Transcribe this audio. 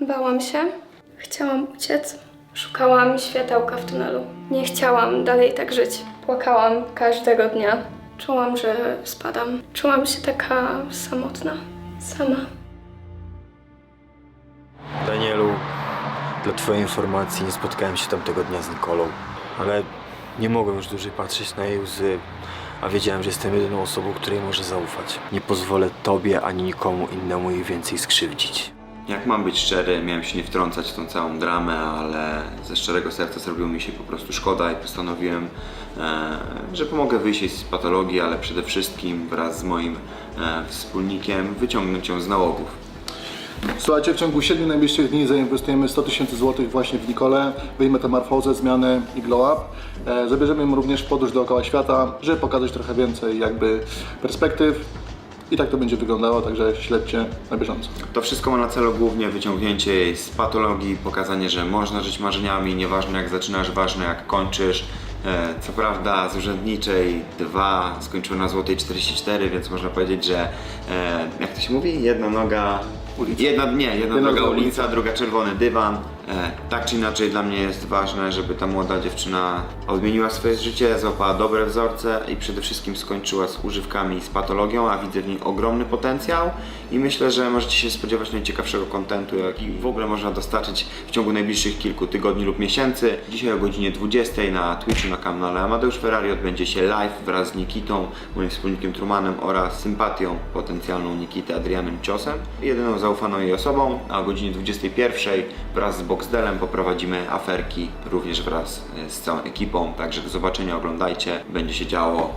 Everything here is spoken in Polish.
Bałam się. Chciałam uciec. Szukałam światełka w tunelu. Nie chciałam dalej tak żyć. Płakałam każdego dnia. Czułam, że spadam. Czułam się taka samotna. Sama. Danielu, dla Twojej informacji nie spotkałem się tamtego dnia z Nikolą, ale nie mogłem już dłużej patrzeć na jej łzy, a wiedziałem, że jestem jedyną osobą, której może zaufać. Nie pozwolę Tobie ani nikomu innemu jej więcej skrzywdzić. Jak mam być szczery, miałem się nie wtrącać w tą całą dramę, ale ze szczerego serca zrobiło mi się po prostu szkoda i postanowiłem, e, że pomogę wyjść z patologii, ale przede wszystkim wraz z moim e, wspólnikiem wyciągnąć ją z nałogów. Słuchajcie, w ciągu 7 najbliższych dni zainwestujemy 100 tysięcy złotych właśnie w Nikolę, w jej metamorfozę, zmianę i glow up. E, zabierzemy ją również podróż dookoła świata, żeby pokazać trochę więcej jakby perspektyw. I tak to będzie wyglądało, także śledźcie na bieżąco. To wszystko ma na celu głównie wyciągnięcie jej z patologii, pokazanie, że można żyć marzeniami, nieważne jak zaczynasz, ważne jak kończysz. E, Co prawda z urzędniczej 2 skończyło na złotej 44, więc można powiedzieć, że e, jak to się mówi? Jedna noga Ulica. Jedna, nie, jedna, Jedna noga ulica, druga czerwony dywan. E, tak czy inaczej dla mnie jest ważne, żeby ta młoda dziewczyna odmieniła swoje życie, złapała dobre wzorce i przede wszystkim skończyła z używkami i z patologią, a widzę w niej ogromny potencjał i myślę, że możecie się spodziewać najciekawszego kontentu, jaki w ogóle można dostarczyć w ciągu najbliższych kilku tygodni lub miesięcy. Dzisiaj o godzinie 20 na Twitchu na kanale Amadeusz Ferrari odbędzie się live wraz z Nikitą, moim wspólnikiem Trumanem oraz sympatią potencjalną Nikity Adrianem Ciosem, jedyną zaufaną jej osobą, a o godzinie 21 wraz z Boxdelem poprowadzimy aferki również wraz e, z całą ekipą, także do zobaczenia, oglądajcie, będzie się działo.